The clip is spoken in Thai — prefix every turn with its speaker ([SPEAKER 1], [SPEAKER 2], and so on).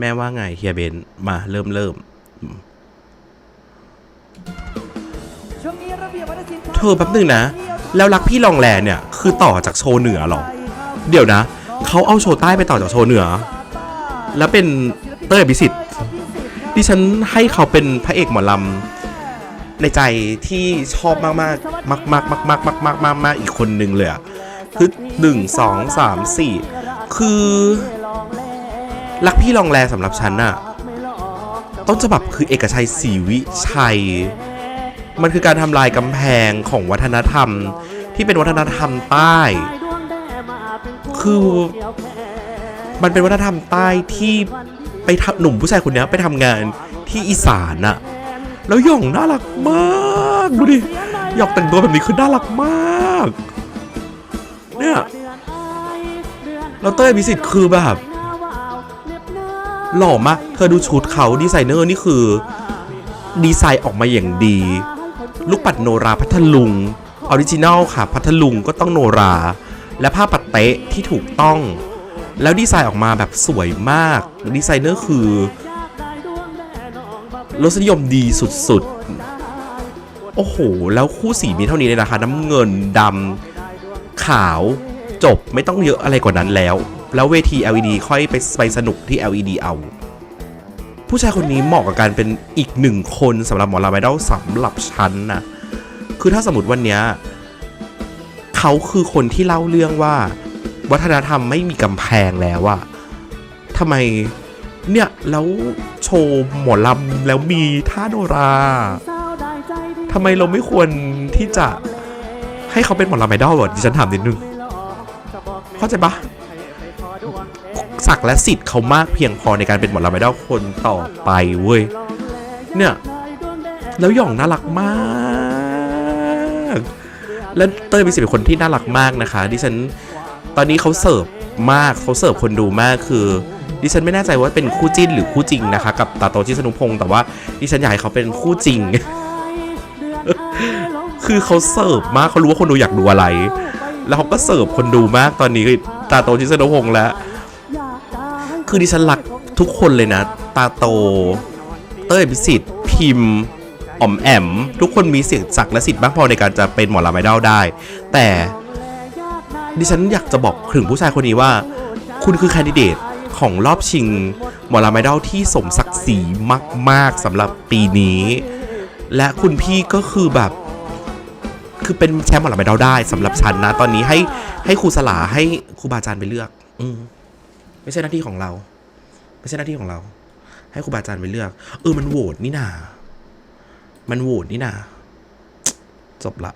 [SPEAKER 1] แม่ว่าไงเฮียเบนมาเริ่มเริ่ม
[SPEAKER 2] ช่วงนี้ระเบียบวัฒนศิลป์
[SPEAKER 1] เธอแป๊บหนึ่งนะ แล้วรักพี่ลองแลเนี่ยคือต่อจากโชว์เหนือเหรอ เดี๋ยวนะ เขาเอาโชว์ใต้ไปต่อจากโชว์เหนือ แล้วเป็นเต้ยอภิสิทธิ์ดิฉันให้เขาเป็นพระเอกหมอลำในใจที่ชอบมากมากมากมากมากมากมากมากมากมากอีกคนหนึ่งเลยอะคือหนึ่งสองสามสี่คือ รักพี่ลองแลสำหรับฉันน่ะ ต้นฉบับคือเอกชัยศรีวิชัย มันคือการทำลายกำแพงของวัฒนธรรม ที่เป็นวัฒนธรรมใต้ คือมันเป็นวัฒนธรรมใต้ที่ไปหนุ่มผู้ชายคนนี้ไปทำงานที่อีสานอะแล้วหย่องน่ารักมากดูดิหยอกแต่งตัวแบบนี้คือน่ารักมาก เนี่ยแล้วเต้ยพิสิทธิ์คือแบบ หล่อมาก เธอดูชุดเขาดีไซเนอร์นี่คือ ดีไซน์ออกมาอย่างดี ลูกปัดโนราพัทลุงออริจินัลค่ะ พัทลุงก็ต้องโนรา และผ้าปัดเตะที่ถูกต้อง แล้วดีไซน์ออกมาแบบสวยมาก ดีไซเนอร์คือรสนิยมดีสุดๆ โอ้โห แล้วคู่สีมีเท่านี้เลยนะคะ น้ำเงินดำขาวจบไม่ต้องเยอะอะไรกว่านั้นแล้ว แล้วเวที LED ค่อยไปไปสนุกที่ LED เอา ผู้ชายคนนี้เหมาะกับการเป็นอีกหนึ่งคนสำหรับหมอลำไอดอลสำหรับฉันนะคือถ้าสมมติวันเนี้ยเขาคือคนที่เล่าเรื่องว่า วัฒนธรรมไม่มีกำแพงแล้วอะทำไมเนี่ยแล้วโชว์หมอลำแล้วมีท่าโนราทำไมเราไม่ควรที่จะให้เขาเป็นหมอลำไอดอลวะดิฉันถามนิดนึง เข้าใจปะ ศักดิ์และสิทธิ์เขามากเพียงพอในการเป็นหมอลำไอดอลคนต่อไปเว้ย เนี่ย แล้วหย่องน่ารักมาก และเต้ยเป็นสิเป็นคนที่น่ารักมากนะคะดิฉันตอนนี้เขาเสิร์ฟมากเขาเสิร์ฟคนดูมากคือ ดิฉันไม่แน่ใจว่าเป็นคู่จิ้นหรือคู่จริงนะคะ กับตาโตชิสนุพงศ์แต่ว่าดิฉันอยากให้เขาเป็นคู่จริง คือเขาเสิร์ฟมากเขารู้ว่าคนดูอยากดูอะไร แล้วเขาก็เสิร์ฟคนดูมากตอนนี้ตาโตชิสนุพงศ์แล้ว คือดิฉันรักทุกคนเลยนะ ตาโต เต้ยพิสิทธิ์พิมพ์อ๋อมแอม ทุกคนมีเสียงศักดิ์และสิทธิ์มากพอในการจะเป็นหมอลำไอดอลได้ แต่ดิฉันอยากจะบอกถึงผู้ชายคนนี้ว่า คุณคือแคนดิเดตของรอบชิงหมอลำไอดอลที่สมศักดิ์ศรีมาก ๆสำหรับปีนี้ และคุณพี่ก็คือแบบ คือเป็นแชมป์หมอลำไอดอลได้สำหรับฉันนะ ตอนนี้ให้ให้ครูสลาให้ครูบาอาจารย์ไปเลือก อืม ไม่ใช่หน้าที่ของเรา ไม่ใช่หน้าที่ของเรา ให้ครูบาอาจารย์ไปเลือก เออมันโหวตนี่นา มันโหวตนี่นา จบละ